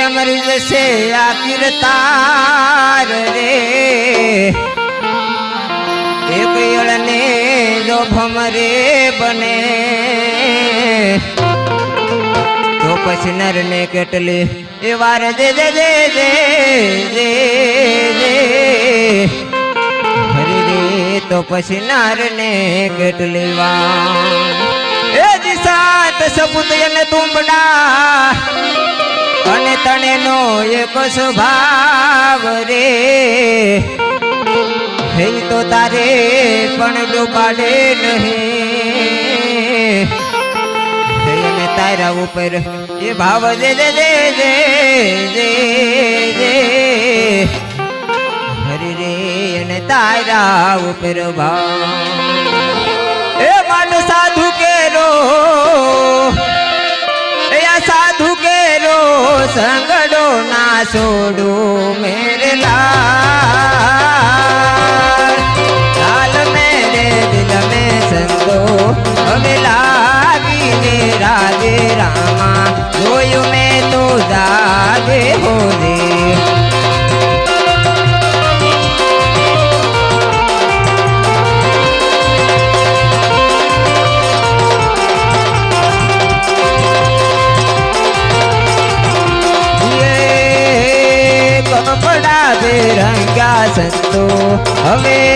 કે મરી જશે આ કિરતાર રે એક યળને જો ભમરે બને તો પછી નરને કેટલી એ વાર દે દે દે દે દે દે હરી રે તો પછી નરને કેટલી વાર એ દિશાત સપુત એને તુંબડા અને તને નો એક સ્વભાવ રે. હે તો તારે પણ ડોબાડે નહીં. અને તારા ઉપર એ ભાવ દે દે દે દે દે હરી રે, અને તારા ઉપર ભાવ. એ મન સાધુ કેરો સંગડો ના છોડો મેરલા લાલ મેરે દિલ में સંતો હવે લાગીને રાગે રામા, જોયું મેં તો દાદે હો হলে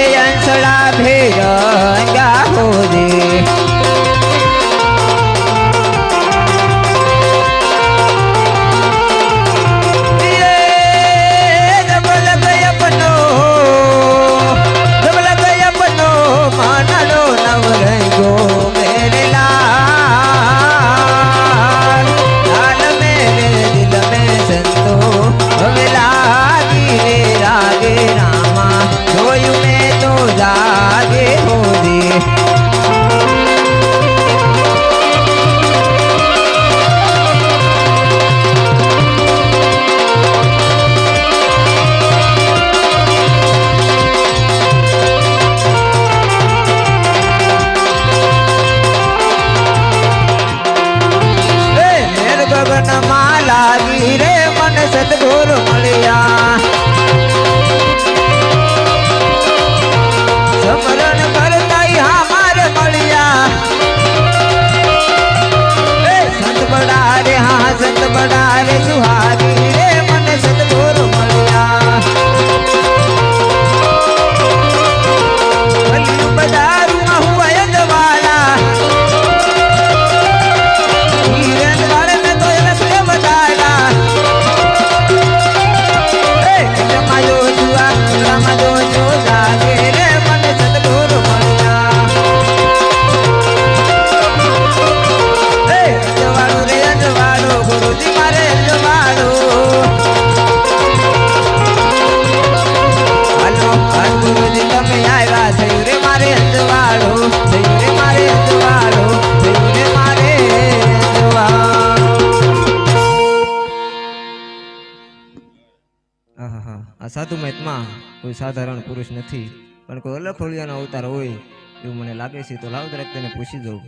સાધુ મહેતમાં કોઈ સાધારણ પુરુષ નથી પણ કોઈ અલગ હોલિયાનો અવતાર હોય એવું મને લાગે છે તો લાવ દરેક તેને પૂછી દઉં.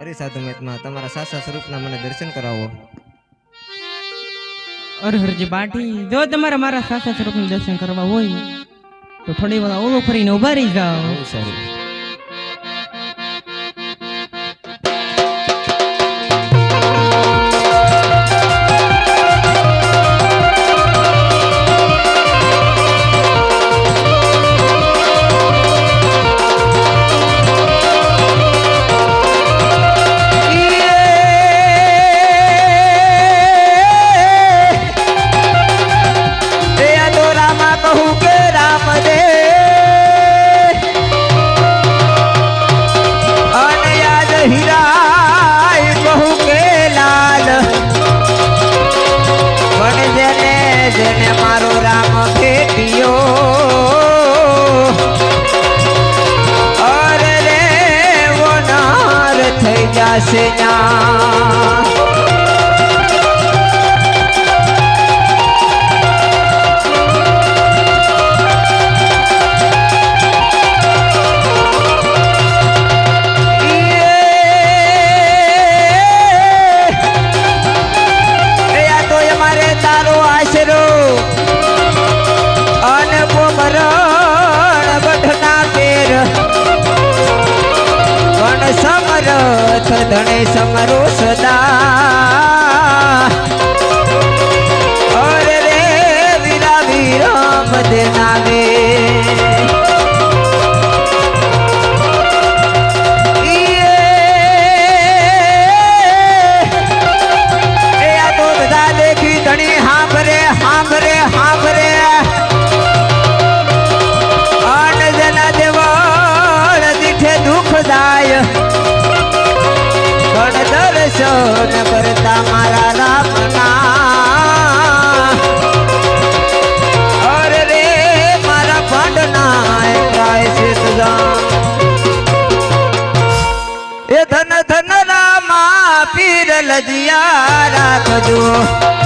અરે સાધુ મહેતમાં તમારા સાસા સ્વરૂપના મને દર્શન કરાવો. અરે હરજી બાટી જો તમારા મારા સાસા સ્વરૂપનું દર્શન કરવા હોય તો થોડી વાર ઓલો ફરીને ઊભા રહી જાઓ. સારું. થઈ જશે લખ ધણે સમરો સદા મારા રામના. અરે રે, મારા પાંડના ગાય છે એ ધન ધન રામા પીર લજિયા રાખજો.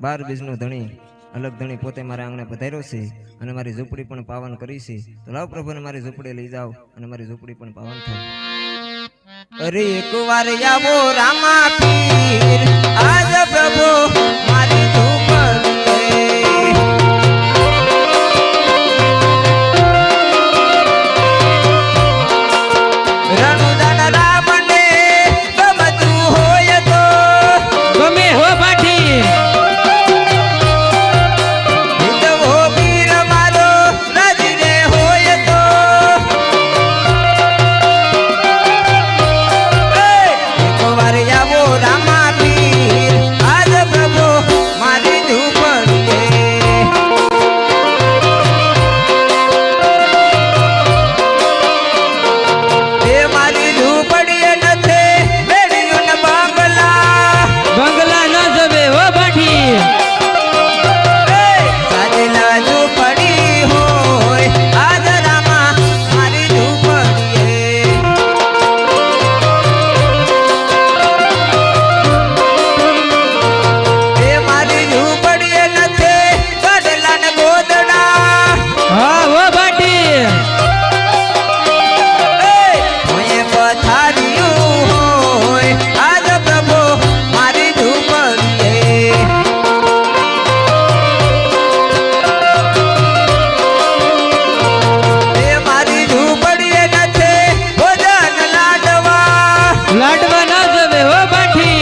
બાર બીજનો ધણી, અલગ ધણી પોતે મારા આંગણે પધાર્યો છે અને મારી ઝૂંપડી પણ પાવન કરી છે. તો લાવ પ્રભુને મારી ઝૂંપડી લઈ જાઓ અને મારી ઝૂંપડી પણ પાવન થાય. અરે એક વાર આવો રામા આજ પ્રભુ મારી ન જવે હો પાઠી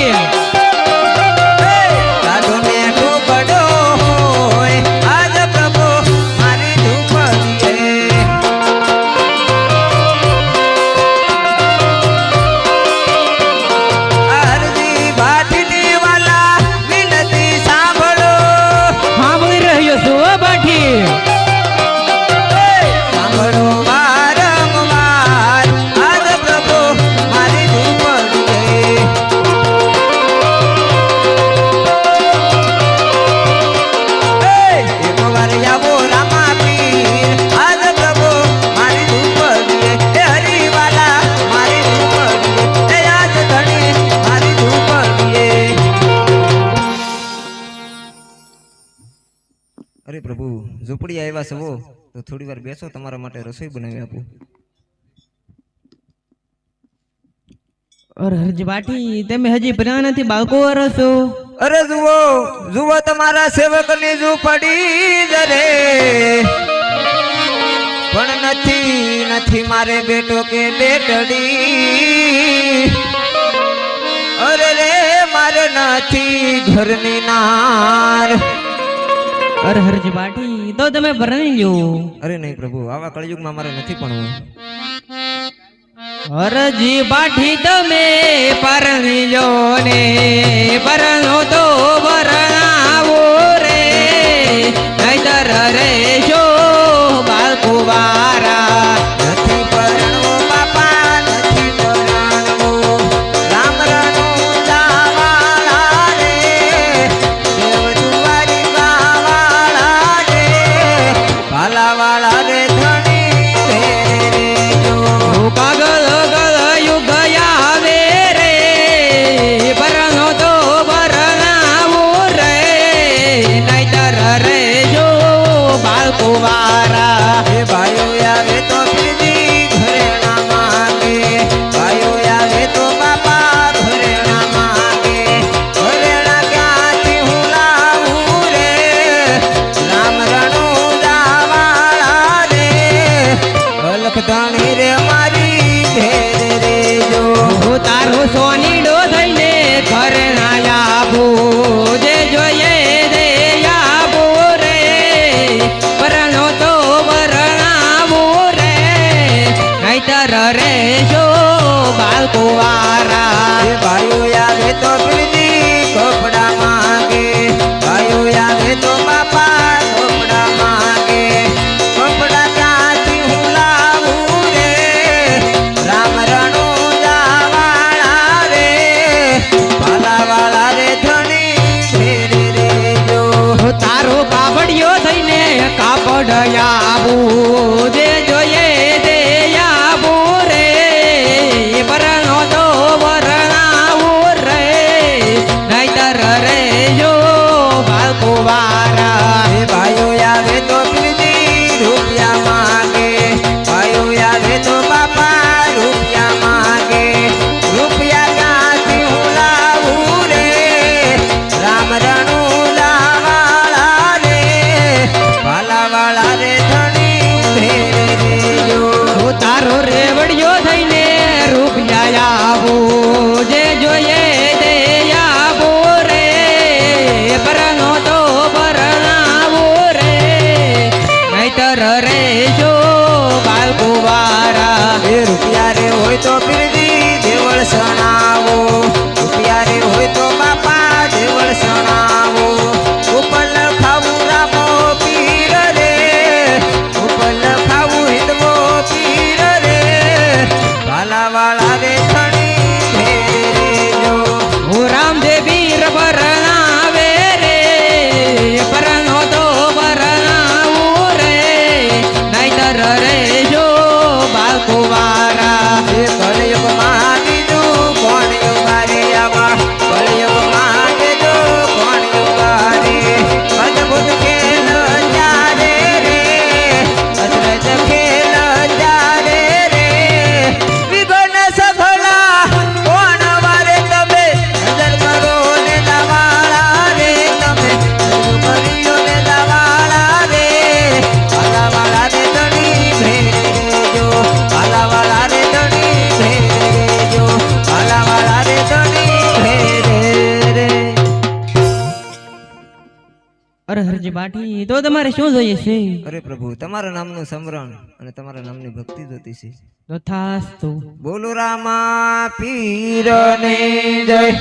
છો તો થોડી વાર બેસો તમારા માટે રસોઈ બનાવી આપું. અરે હરજી તમે હજી ભર્યા નથી બાળકો છો અરે જુઓ જુઓ તમારા સેવકની ઝૂંપડી જરે. પણ નથી નથી મારે બેટો કે બેટડી. અરે રે મારે નથી ઘરની નાર અરે હરજી બાટી તો તમે ભરણી લ્યો. અરે નહીં પ્રભુ આવા કળયુગમાં મારે નથી પણ હરજી બાઠી તમે પરણી લો ને. પરણો તો ભરણાવો રે. નહીતર રે શો કુવારા. ભાઈઓ આવે તો પ્રીતિ ખોપડા માગે. બાપા ખોપડા માગે. ખોપડા ક્યાંથી હું લાવું રે રામ રણો રે ભાલાવાળા રે જો તારો બાબડિયો થઈને કાપડ આવું. ઠાકોરજી ભાટી તો તમારે શું જોઈએ છે? અરે પ્રભુ તમારા નામનું સમરણ અને તમારા નામની ભક્તિ જોતી છે. તથાસ્તુ બોલો રામા પીરને જય.